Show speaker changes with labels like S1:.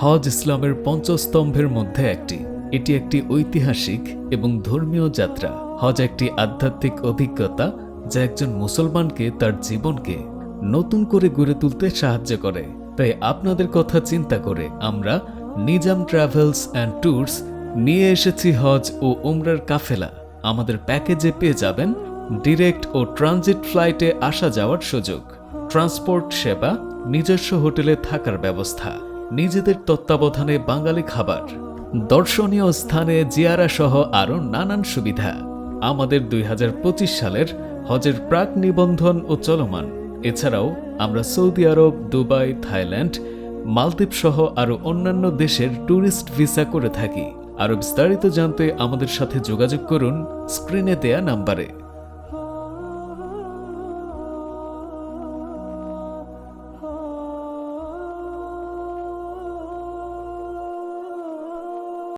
S1: হজ ইসলামের পঞ্চস্তম্ভের মধ্যে একটি। এটি একটি ঐতিহাসিক এবং ধর্মীয় যাত্রা। হজ একটি আধ্যাত্মিক অভিজ্ঞতা যা একজন মুসলমানকে তার জীবনকে নতুন করে গড়ে তুলতে সাহায্য করে। তাই আপনাদের কথা চিন্তা করে আমরা নিজাম ট্রাভেলস অ্যান্ড ট্যুরস নিয়ে এসেছি হজ ও উমরার কাফেলা। আমাদের প্যাকেজে পেয়ে যাবেন ডিরেক্ট ও ট্রানজিট ফ্লাইটে আসা যাওয়ার সুযোগ। ট্রান্সপোর্ট সেবা, নিজস্ব হোটেলে থাকার ব্যবস্থা। নিজেদের তত্ত্বাবধানে বাঙালি খাবার। দর্শনীয় স্থানে জিয়ারা সহ আরও নানান সুবিধা। আমাদের দুই হাজার পঁচিশ সালের হজের প্রাক নিবন্ধন ও চলমান। এছাড়াও আমরা সৌদি আরব, দুবাই, থাইল্যান্ড, মালদ্বীপ সহ আরও অন্যান্য দেশের ট্যুরিস্ট ভিসা করে থাকি। আরও বিস্তারিত জানতে আমাদের সাথে যোগাযোগ করুন স্ক্রিনে দেয়া নাম্বারে।